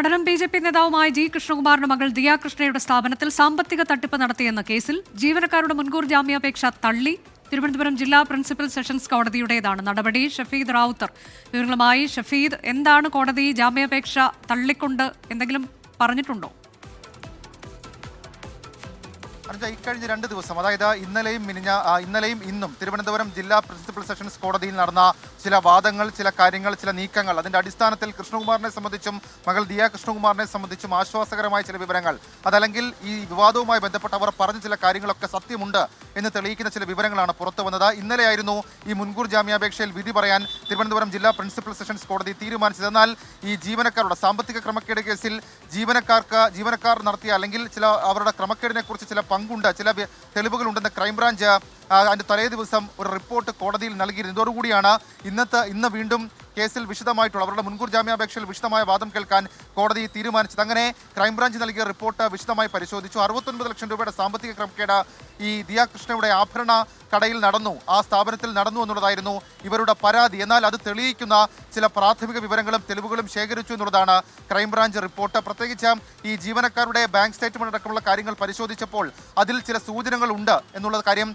നടനും B J P നേതാവുമായ G കൃഷ്ണകുമാറിന്റെ മകൾ ദിയാ കൃഷ്ണയുടെ സ്ഥാപനത്തിൽ സാമ്പത്തിക തട്ടിപ്പ് നടത്തിയെന്ന കേസിൽ ജീവനക്കാരുടെ മുൻകൂർ ജാമ്യാപേക്ഷ തള്ളി. തിരുവനന്തപുരം ജില്ലാ പ്രിൻസിപ്പൽ സെഷൻസ് കോടതിയുടേതാണ് നടപടി. ഷഫീദ് റാവുത്തർ. വിവരങ്ങളുമായി ഷഫീദ് എന്താണ് കോടതി ജാമ്യാപേക്ഷ തള്ളിക്കൊണ്ട്? എന്തെങ്കിലും പറഞ്ഞിട്ടുണ്ടോ? അനുജ ഇക്കഴിഞ്ഞ രണ്ട് ദിവസം അതായത് ഇന്നലെയും മിനിഞ്ഞ ഇന്നലെയും ഇന്നും തിരുവനന്തപുരം ജില്ലാ പ്രിൻസിപ്പൽ സെഷൻസ് കോടതിയിൽ നടന്ന ചില വാദങ്ങൾ ചില കാര്യങ്ങൾ ചില നീക്കങ്ങൾ. അതിന്റെ അടിസ്ഥാനത്തിൽ കൃഷ്ണകുമാറിനെ സംബന്ധിച്ചും മകൾ ദിയ കൃഷ്ണകുമാറിനെ സംബന്ധിച്ചും ആശ്വാസകരമായ ചില വിവരങ്ങൾ അതല്ലെങ്കിൽ ഈ വിവാദവുമായി ബന്ധപ്പെട്ട് അവർ പറഞ്ഞ ചില കാര്യങ്ങളൊക്കെ സത്യമുണ്ട് എന്ന് തെളിയിക്കുന്ന ചില വിവരങ്ങളാണ് പുറത്തു വന്നത്. ഇന്നലെയായിരുന്നു ഈ മുൻകൂർ ജാമ്യാപേക്ഷയിൽ വിധി പറയാൻ തിരുവനന്തപുരം ജില്ലാ പ്രിൻസിപ്പൽ സെഷൻസ് കോടതി തീരുമാനിച്ചത്. എന്നാൽ ഈ ജീവനക്കാരുടെ സാമ്പത്തിക ക്രമക്കേട് കേസിൽ ജീവനക്കാർക്ക് ജീവനക്കാർ നടത്തിയ അല്ലെങ്കിൽ ചില അവരുടെ ക്രമക്കേടിനെ കുറിച്ച് ചില പങ്കുണ്ട് ചില തെളിവുകളുണ്ടെന്ന് ക്രൈംബ്രാഞ്ച് ആ, അതിന്റെ തലേ ദിവസം ഒരു റിപ്പോർട്ട് കോടതിയിൽ നൽകിയിരുന്നു. ഇതോടുകൂടിയാണ് ഇന്നത്തെ ഇന്ന് വീണ്ടും കേസിൽ വിശദമായിട്ടുള്ള അവരുടെ മുൻകൂർ ജാമ്യാപേക്ഷയിൽ വിശദമായ വാദം കേൾക്കാൻ കോടതി തീരുമാനിച്ചത്. അങ്ങനെ ക്രൈംബ്രാഞ്ച് നൽകിയ റിപ്പോർട്ട് വിശദമായി പരിശോധിച്ചു. അറുപത്തൊൻപത് ലക്ഷം രൂപയുടെ സാമ്പത്തിക ക്രമക്കേട് ഈ ദിയാകൃഷ്ണയുടെ ആഭരണ കടയിൽ നടന്നു. ആ സ്ഥാപനത്തിൽ നടന്നു എന്നുള്ളതായിരുന്നു ഇവരുടെ പരാതി. എന്നാൽ അത് തെളിയിക്കുന്ന ചില പ്രാഥമിക വിവരങ്ങളും തെളിവുകളും ശേഖരിച്ചു എന്നുള്ളതാണ് ക്രൈംബ്രാഞ്ച് റിപ്പോർട്ട്. പ്രത്യേകിച്ച് ഈ ജീവനക്കാരുടെ ബാങ്ക് സ്റ്റേറ്റ്മെന്റ് അടക്കമുള്ള കാര്യങ്ങൾ പരിശോധിച്ചപ്പോൾ അതിൽ ചില സൂചനകൾ ഉണ്ട് എന്നുള്ള കാര്യം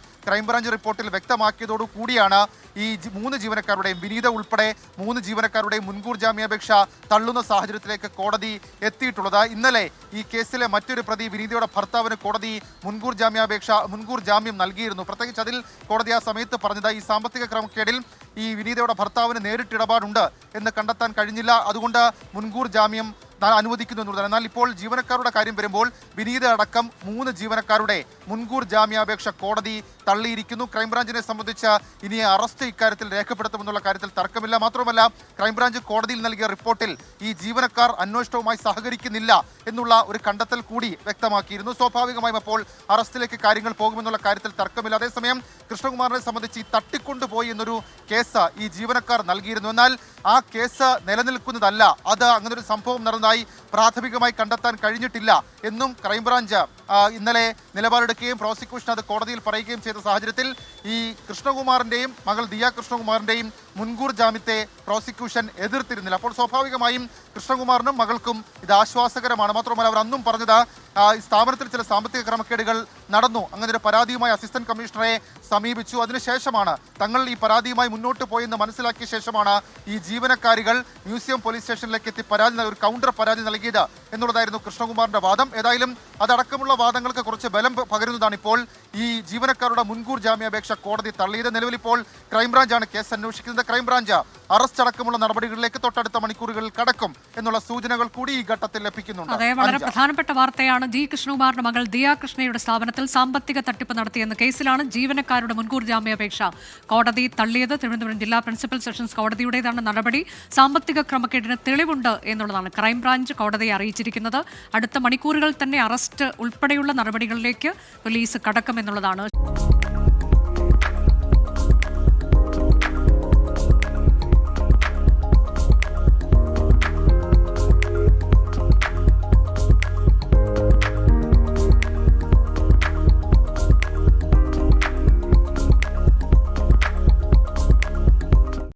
ക്രൈംബ്രാഞ്ച് റിപ്പോർട്ടിൽ വ്യക്തമാക്കിയതോടു കൂടിയാണ് ഈ മൂന്ന് ജീവനക്കാരുടെയും വിനീത ഉൾപ്പെടെ മൂന്ന് ജീവനക്കാരുടെയും മുൻകൂർ ജാമ്യാപേക്ഷ തള്ളുന്ന സാഹചര്യത്തിലേക്ക് കോടതി എത്തിയിട്ടുള്ളത്. ഇന്നലെ ഈ കേസിലെ മറ്റൊരു പ്രതി വിനീതയുടെ ഭർത്താവിന് കോടതി മുൻകൂർ ജാമ്യാപേക്ഷ മുൻകൂർ ജാമ്യം നൽകിയിരുന്നു. പ്രത്യേകിച്ച് അതിൽ കോടതി ആ സമയത്ത് പറഞ്ഞത് ഈ സാമ്പത്തിക ക്രമക്കേടിൽ ഈ വിനീതയുടെ ഭർത്താവിന് നേരിട്ട് ഇടപാടുണ്ട് എന്ന് കണ്ടെത്താൻ കഴിഞ്ഞില്ല. അതുകൊണ്ട് മുൻകൂർ ജാമ്യം അനുവദിക്കുന്നു എന്നുള്ളതാണ് എന്നാൽ ഇപ്പോൾ ജീവനക്കാരുടെ കാര്യം വരുമ്പോൾ വിനീത അടക്കം മൂന്ന് ജീവനക്കാരുടെ മുൻകൂർ ജാമ്യാപേക്ഷ കോടതി തള്ളിയിരിക്കുന്നു. ക്രൈംബ്രാഞ്ചിനെ സംബന്ധിച്ച ഇനി അറസ്റ്റ് ഇക്കാര്യത്തിൽ രേഖപ്പെടുത്തുമെന്നുള്ള കാര്യത്തിൽ തർക്കമില്ല. മാത്രമല്ല ക്രൈംബ്രാഞ്ച് കോടതിയിൽ നൽകിയ റിപ്പോർട്ടിൽ ഈ ജീവനക്കാർ അന്വേഷണവുമായി സഹകരിക്കുന്നില്ല എന്നുള്ള ഒരു കണ്ടെത്തൽ കൂടി വ്യക്തമാക്കിയിരുന്നു. സ്വാഭാവികമായും അപ്പോൾ അറസ്റ്റിലേക്ക് കാര്യങ്ങൾ പോകുമെന്നുള്ള കാര്യത്തിൽ തർക്കമില്ല. അതേസമയം കൃഷ്ണകുമാറിനെ സംബന്ധിച്ച് ഈ തട്ടിക്കൊണ്ടുപോയി എന്നൊരു കേസ് ഈ ജീവനക്കാർ നൽകിയിരുന്നു. എന്നാൽ ആ കേസ് നിലനിൽക്കുന്നതല്ല. അത് അങ്ങനൊരു സംഭവം സംഭവം നടന്നതായി പ്രാഥമികമായി കണ്ടെത്താൻ കഴിഞ്ഞിട്ടില്ല എന്നും ക്രൈംബ്രാഞ്ച് ഇന്നലെ നിലപാടെടുക്കുകയും പ്രോസിക്യൂഷൻ അത് കോടതിയിൽ പറയുകയും ചെയ്ത സാഹചര്യത്തിൽ ഈ കൃഷ്ണകുമാറിന്റെയും മകൾ ദിയ കൃഷ്ണകുമാറിന്റെയും മുൻകൂർ ജാമ്യത്തെ പ്രോസിക്യൂഷൻ എതിർത്തിരുന്നില്ല. അപ്പോൾ സ്വാഭാവികമായും കൃഷ്ണകുമാറിനും മകൾക്കും ഇത് ആശ്വാസകരമാണ്. മാത്രമല്ല അവർ അന്നും പറഞ്ഞത് സ്ഥാപനത്തിൽ ചില സാമ്പത്തിക ക്രമക്കേടുകൾ നടന്നു. അങ്ങനെ ഒരു പരാതിയുമായി അസിസ്റ്റന്റ് കമ്മീഷണറെ സമീപിച്ചു. അതിനുശേഷമാണ് തങ്ങൾ ഈ പരാതിയുമായി മുന്നോട്ട് പോയെന്ന് മനസ്സിലാക്കിയ ശേഷമാണ് ഈ ജീവനക്കാരികൾ മ്യൂസിയം പോലീസ് സ്റ്റേഷനിലേക്ക് എത്തി പരാതി ഒരു കൗണ്ടർ പരാതി നൽകിയത്. എന്നുള്ളതായിരുന്നു കൃഷ്ണകുമാറിന്റെ വാദം. ഏതായാലും അതടക്കമുള്ള വാദങ്ങൾക്ക് കുറച്ച് ബലം പകരുന്നതാണ് ഇപ്പോൾ ഈ ജീവനക്കാരുടെ മുൻകൂർ ജാമ്യാപേക്ഷ കോടതി തള്ളിയത്. നിലവിൽ ഇപ്പോൾ ക്രൈംബ്രാഞ്ചാണ് കേസ് അന്വേഷിക്കുന്നത്. ക്രൈംബ്രാഞ്ച് അറസ്റ്റ് അടക്കമുള്ള നടപടികളിലേക്ക് തൊട്ടടുത്ത മണിക്കൂറുകളിൽ കടക്കും എന്നുള്ള സൂചനകൾ കൂടി ഈ ഘട്ടത്തിൽ ലഭിക്കുന്നുണ്ട്. അതെ വളരെ പ്രധാനപ്പെട്ട വാർത്തയാണ് ജി കൃഷ്ണകുമാറിന്റെ മകൾ ദിയ കൃഷ്ണയുടെ സ്ഥാപനത്തിൽ സാമ്പത്തിക തട്ടിപ്പ് നടത്തിയെന്ന കേസിലാണ് ജീവനക്കാരുടെ മുൻകൂർ ജാമ്യാപേക്ഷ. കോടതി തള്ളിയത് തിരുവനന്തപുരം ജില്ലാ പ്രിൻസിപ്പൽ സെഷൻസ് കോടതിയുടേതാണ് നടപടി. സാമ്പത്തിക ക്രമക്കേടിന് തെളിവുണ്ട് എന്നുള്ളതാണ് ക്രൈംബ്രാഞ്ച് കോടതിയെ അറിയിച്ചിരിക്കുന്നത്. അടുത്ത മണിക്കൂറുകൾ തന്നെ അറസ്റ്റ് ഉൾപ്പെടെയുള്ള നടപടികളിലേക്ക് പോലീസ് കടക്കുമെന്നുള്ളതാണ്.